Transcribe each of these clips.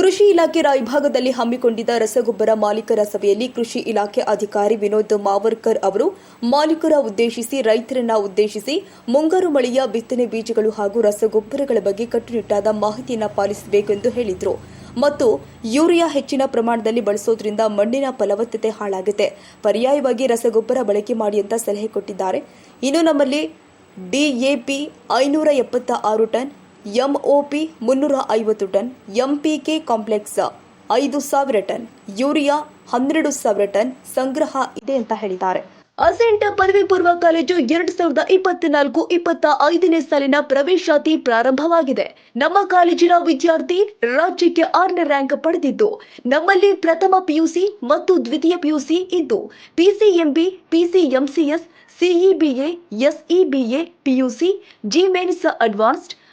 ಕೃಷಿ ಇಲಾಖೆ ರಾಯಭಾಗದಲ್ಲಿ ಹಮ್ಮಿಕೊಂಡಿದ್ದ ರಸಗೊಬ್ಬರ ಮಾಲೀಕರ ಸಭೆಯಲ್ಲಿ ಕೃಷಿ ಇಲಾಖೆ ಅಧಿಕಾರಿ ವಿನೋದ್ ಮಾವರ್ಕರ್ ಅವರು, ಮಾಲೀಕರ ಉದ್ದೇಶಿಸಿ, ರೈತರನ್ನ ಉದ್ದೇಶಿಸಿ ಮುಂಗಾರು ಮಳೆಯ ಬಿತ್ತನೆ ಬೀಜಗಳು ಹಾಗೂ ರಸಗೊಬ್ಬರಗಳ ಬಗ್ಗೆ ಕಟ್ಟುನಿಟ್ಟಾದ ಮಾಹಿತಿಯನ್ನು ಪಾಲಿಸಬೇಕು ಎಂದು ಹೇಳಿದರು. ಮತ್ತು ಯೂರಿಯಾ ಹೆಚ್ಚಿನ ಪ್ರಮಾಣದಲ್ಲಿ ಬಳಸೋದ್ರಿಂದ ಮಣ್ಣಿನ ಫಲವತ್ತತೆ ಹಾಳಾಗುತ್ತೆ. ಪರ್ಯಾಯವಾಗಿ ರಸಗೊಬ್ಬರ ಬಳಕೆ ಮಾಡಿ ಅಂತ ಸಲಹೆ ಕೊಟ್ಟಿದ್ದಾರೆ. ಇನ್ನು ನಮ್ಮಲ್ಲಿ ಡಿಎಪಿ ಐನೂರ ಎಪ್ಪತ್ತ ಆರು ಟನ್ ಎಂಒಪಿ ಮುನ್ನೂರ ಐವತ್ತು ಟನ್ ಎಂಪಿಕೆ ಕಾಂಪ್ಲೆಕ್ಸ್ ಐದು ಸಾವಿರ ಟನ್, ಯೂರಿಯಾ ಹನ್ನೆರಡು ಸಾವಿರ ಟನ್ ಸಂಗ್ರಹ ಇದೆ ಅಂತ ಹೇಳಿದ್ದಾರೆ. ಅಸೆಂಟ್ ಪದವಿ ಪೂರ್ವ ಕಾಲೇಜು ಎರಡ್ ಸಾವಿರದ ಇಪ್ಪತ್ನಾಲ್ಕು ಇಪ್ಪತ್ತ ಐದನೇ ಸಾಲಿನ ಪ್ರವೇಶಾತಿ ಪ್ರಾರಂಭವಾಗಿದೆ. ನಮ್ಮ ಕಾಲೇಜಿನ ವಿದ್ಯಾರ್ಥಿ ರಾಜ್ಯಕ್ಕೆ ಆರನೇ ರ್ಯಾಂಕ್ ಪಡೆದಿದ್ದು. ನಮ್ಮಲ್ಲಿ ಪ್ರಥಮ ಪಿಯುಸಿ ಮತ್ತು ದ್ವಿತೀಯ ಪಿಯುಸಿ ಇದ್ದು PCMB PCMCS CEBA SEBA PUC ಜಿಮೆನ್ಸ್ advanced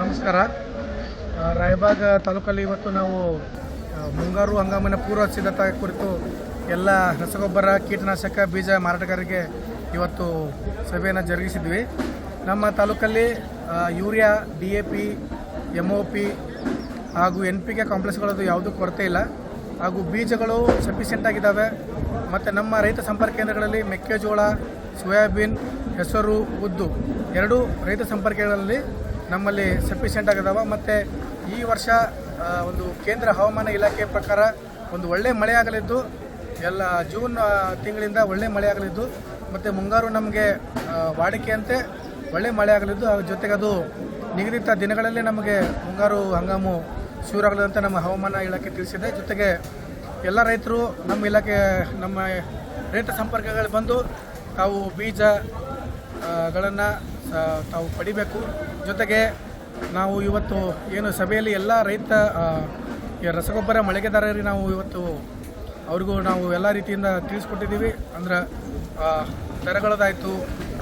ನಮಸ್ಕಾರ. ರಾಯಬಾಗ ತಾಲೂಕಲ್ಲಿ ಇವತ್ತು ನಾವು ಮುಂಗಾರು ಹಂಗಾಮಿನ ಪೂರ್ವ ಸಿದ್ಧತೆ ಕುರಿತು ಎಲ್ಲ ರಸಗೊಬ್ಬರ ಕೀಟನಾಶಕ ಬೀಜ ಮಾರಾಟಗಾರರಿಗೆ ಇವತ್ತು ಸಭೆಯನ್ನು ಜರುಗಿಸಿದ್ವಿ. ನಮ್ಮ ತಾಲೂಕಲ್ಲಿ urea D A P M O P ಹಾಗೂ ಎನ್ ಪಿ ಕೆ ಕಾಂಪ್ಲೆಕ್ಸ್ಗಳದ್ದು ಯಾವುದೂ ಕೊರತೆ ಇಲ್ಲ. ಹಾಗೂ ಬೀಜಗಳು ಸಫಿಷಿಯೆಂಟ್ ಆಗಿದ್ದಾವೆ. ಮತ್ತು ನಮ್ಮ ರೈತ ಸಂಪರ್ಕ ಕೇಂದ್ರಗಳಲ್ಲಿ ಮೆಕ್ಕೆಜೋಳ ಸೋಯಾಬೀನ್ ಹೆಸರು ಉದ್ದು ಎರಡೂ ರೈತ ಸಂಪರ್ಕಗಳಲ್ಲಿ ನಮ್ಮಲ್ಲಿ ಸಫಿಷಿಯೆಂಟ್ ಆಗಿದಾವೆ. ಮತ್ತು ಈ ವರ್ಷ ಒಂದು ಕೇಂದ್ರ ಹವಾಮಾನ ಇಲಾಖೆ ಪ್ರಕಾರ ಒಂದು ಒಳ್ಳೆ ಮಳೆ ಆಗಲಿದ್ದು, ಎಲ್ಲ ಜೂನ್ ತಿಂಗಳಿಂದ ಒಳ್ಳೆ ಮಳೆ ಆಗಲಿದ್ದು, ಮತ್ತು ಮುಂಗಾರು ನಮಗೆ ವಾಡಿಕೆಯಂತೆ ಒಳ್ಳೆ ಮಳೆ ಆಗಲಿದ್ದು ಅದ್ರ ಜೊತೆಗೆ ಅದು ನಿಗದಿತ ದಿನಗಳಲ್ಲಿ ನಮಗೆ ಮುಂಗಾರು ಹಂಗಾಮು ಶುರುವಾಗಲಿದೆ ಅಂತ ನಮ್ಮ ಹವಾಮಾನ ಇಲಾಖೆ ತಿಳಿಸಿದೆ. ಜೊತೆಗೆ ಎಲ್ಲ ರೈತರು ನಮ್ಮ ಇಲಾಖೆ, ನಮ್ಮ ರೈತ ಸಂಪರ್ಕಗಳು ಬಂದು ತಾವು ಬೀಜ ಗಳನ್ನು ತಾವು ಪಡಿಬೇಕು. ಜೊತೆಗೆ ನಾವು ಇವತ್ತು ಏನು ಸಭೆಯಲ್ಲಿ ಎಲ್ಲ ರೈತ ರಸಗೊಬ್ಬರ ಮಳಿಗೆದಾರರಿಗೆ ನಾವು ಇವತ್ತು ಅವ್ರಿಗೂ ನಾವು ಎಲ್ಲ ರೀತಿಯಿಂದ ತಿಳಿಸ್ಕೊಟ್ಟಿದ್ದೀವಿ. ಅಂದ್ರೆ ದರಗಳದಾಯಿತು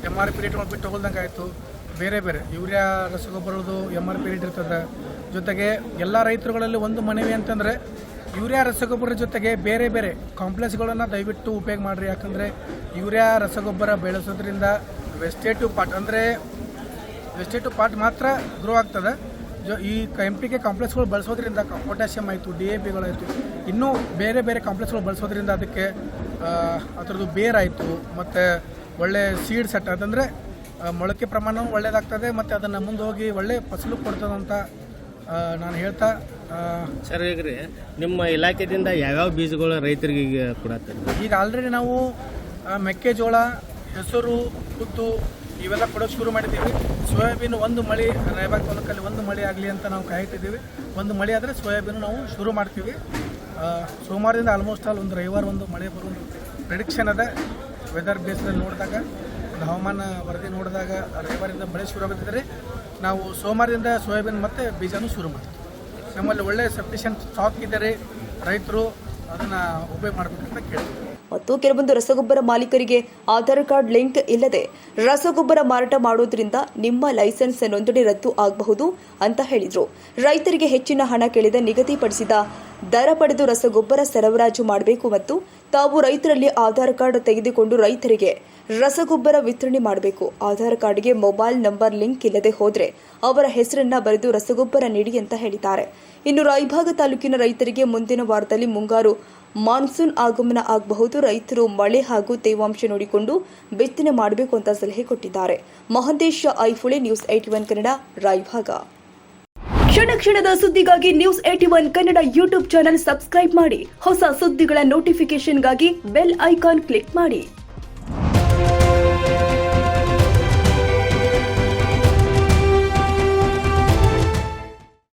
ಎಂ ಆರ್ ಪಿ ರೇಟ್ಗಳು ಬಿಟ್ಟು ಹೋಗ್ದಂಗೆ ಆಯಿತು. ಬೇರೆ ಬೇರೆ, ಯೂರಿಯಾ ರಸಗೊಬ್ಬರದು ಎಂ ಆರ್ ಪಿ ರೇಟ್ ಇರ್ತದೆ. ಜೊತೆಗೆ ಎಲ್ಲ ರೈತರುಗಳಲ್ಲಿ ಒಂದು ಮನವಿ ಅಂತಂದರೆ, ಯೂರಿಯಾ ರಸಗೊಬ್ಬರ ಜೊತೆಗೆ ಬೇರೆ ಬೇರೆ ಕಾಂಪ್ಲೆಕ್ಸ್ಗಳನ್ನು ದಯವಿಟ್ಟು ಉಪಯೋಗ ಮಾಡಿರಿ. ಯಾಕಂದರೆ, ಯೂರಿಯಾ ರಸಗೊಬ್ಬರ ಬೆಳೆಸೋದ್ರಿಂದ ವೆಸ್ಟೇಟಿವ್ ಪಾರ್ಟ್ ಅಂದರೆ ವೆಸ್ಟೇಟಿವ್ ಪಾರ್ಟ್ ಮಾತ್ರ ಗ್ರೋ ಆಗ್ತದೆ. ಜೊ ಈ ಎಂ ಪಿ ಕೆ ಕಾಂಪ್ಲೆಕ್ಸ್ಗಳು ಬಳಸೋದ್ರಿಂದ ಪೊಟ್ಯಾಷಿಯಮ್ ಆಯಿತು ಡಿ ಎ ಪಿಗಳಾಯಿತು ಇನ್ನೂ ಬೇರೆ ಬೇರೆ ಕಾಂಪ್ಲೆಕ್ಸ್ಗಳು ಬಳಸೋದ್ರಿಂದ ಅದಕ್ಕೆ ಅದರದ್ದು ಬೇರಾಯಿತು ಮತ್ತು ಒಳ್ಳೆ ಸೀಡ್ ಸೆಟ್ ಅಂತಂದರೆ ಮೊಳಕೆ ಪ್ರಮಾಣವೂ ಒಳ್ಳೆಯದಾಗ್ತದೆ ಮತ್ತು ಅದನ್ನು ಮುಂದೆ ಹೋಗಿ ಒಳ್ಳೆ ಫಸಲು ಕೊಡ್ತದಂತ ಅಂತ ನಾನು ಹೇಳ್ತಾ ಸರ್ ಈಗ ರೀ ನಿಮ್ಮ ಇಲಾಖೆದಿಂದ ಯಾವ್ಯಾವ ಬೀಜಗಳು ರೈತರಿಗೆ ಕೊಡತ್ತೆ ಕೊಡತ್ತಾರೆ? ಈಗ ಆಲ್ರೆಡಿ ನಾವು ಮೆಕ್ಕೆಜೋಳ ಹೆಸರು ಉದ್ದು ಇವೆಲ್ಲ ಕೊಡೋಕೆ ಶುರು ಮಾಡಿದ್ದೀವಿ. ಸೋಯಾಬೀನು ಒಂದು ಮಳೆ, ರಾಯಬಾಗ್ ತಾಲೂಕಲ್ಲಿ ಒಂದು ಮಳೆ ಆಗಲಿ ಅಂತ ನಾವು ಕಾಯ್ತಿದ್ದೀವಿ. ಒಂದು ಮಳೆ ಆದರೆ ಸೋಯಾಬೀನು ನಾವು ಶುರು ಮಾಡ್ತೀವಿ. ಸೋಮವಾರದಿಂದ ಆಲ್ಮೋಸ್ಟ್ ಆಲ್ ಒಂದು ರವಿವಾರ ಒಂದು ಮಳೆ ಬರೋ ಪ್ರೆಡಿಕ್ಷನ್ ಅದ. ವೆದರ್ ಬೇಸ್ನಲ್ಲಿ ನೋಡಿದಾಗ, ಒಂದು ಹವಾಮಾನ ವರದಿ ನೋಡಿದಾಗ ರವಿವಾರದಿಂದ ಮಳೆ ಶುರು ಆಗುತ್ತಿದ್ದರೆ ನಾವು ಸೋಮವಾರದಿಂದ ಸೋಯಾಬೀನ್ ಮತ್ತು ಬೀಜನೂ ಶುರು ಮಾಡ್ತೀವಿ. ನಮ್ಮಲ್ಲಿ ಒಳ್ಳೆಯ ಸಫಿಷಿಯಂಟ್ ಸ್ಟಾಕ್ ಇದ್ದರೆ ರೈತರು ಅದನ್ನು ಉಪಯೋಗ ಮಾಡಬೇಕಂತ ಕೇಳ್ತೀವಿ. ಮತ್ತು ಕೆಲವೊಂದು ರಸಗೊಬ್ಬರ ಮಾಲೀಕರಿಗೆ ಆಧಾರ್ ಕಾರ್ಡ್ ಲಿಂಕ್ ಇಲ್ಲದೆ ರಸಗೊಬ್ಬರ ಮಾರಾಟ ಮಾಡೋದ್ರಿಂದ ನಿಮ್ಮ ಲೈಸೆನ್ಸ್ ನೋಂದಣಿ ರದ್ದು ಆಗಬಹುದು ಅಂತ ಹೇಳಿದರು. ರೈತರಿಗೆ ಹೆಚ್ಚಿನ ಹಣ ಕೇಳಿದ ನಿಗದಿಪಡಿಸಿದ ದರ ಪಡೆದು ರಸಗೊಬ್ಬರ ಸರಬರಾಜು ಮಾಡಬೇಕು ಮತ್ತು ತಾವು ರೈತರಲ್ಲಿ ಆಧಾರ್ ಕಾರ್ಡ್ ತೆಗೆದುಕೊಂಡು ರೈತರಿಗೆ ರಸಗೊಬ್ಬರ ವಿತರಣೆ ಮಾಡಬೇಕು. ಆಧಾರ್ ಕಾರ್ಡ್ಗೆ ಮೊಬೈಲ್ ನಂಬರ್ ಲಿಂಕ್ ಇಲ್ಲದೆ ಹೋದ್ರೆ ಅವರ ಹೆಸರನ್ನ ಬರೆದು ರಸಗೊಬ್ಬರ ನೀಡಿ ಅಂತ ಹೇಳಿದ್ದಾರೆ. ಇನ್ನು ರಾಯಭಾಗ ತಾಲೂಕಿನ ರೈತರಿಗೆ ಮುಂದಿನ ವಾರದಲ್ಲಿ ಮುಂಗಾರು ಮಾನ್ಸೂನ್ ಆಗಮನ ಆಗಬಹುದು. ರೈತರು ಮಳೆ ಹಾಗೂ ತೇವಾಂಶ ನೋಡಿಕೊಂಡು ಬಿತ್ತನೆ ಮಾಡಬೇಕು ಅಂತ ಸಲಹೆ ಕೊಟ್ಟಿದ್ದಾರೆ. Mahantesh Aiphule, news eighty one Kannada, Raibag. ಕ್ಷಣ ಕ್ಷಣದ ಸುದ್ದಿಗಾಗಿ news eighty one Kannada YouTube channel subscribe ಮಾಡಿ. ಹೊಸ ಸುದ್ದಿಗಳ ನೋಟಿಫಿಕೇಶನ್ಗಾಗಿ ಬೆಲ್ ಐಕಾನ್ ಕ್ಲಿಕ್ ಮಾಡಿ.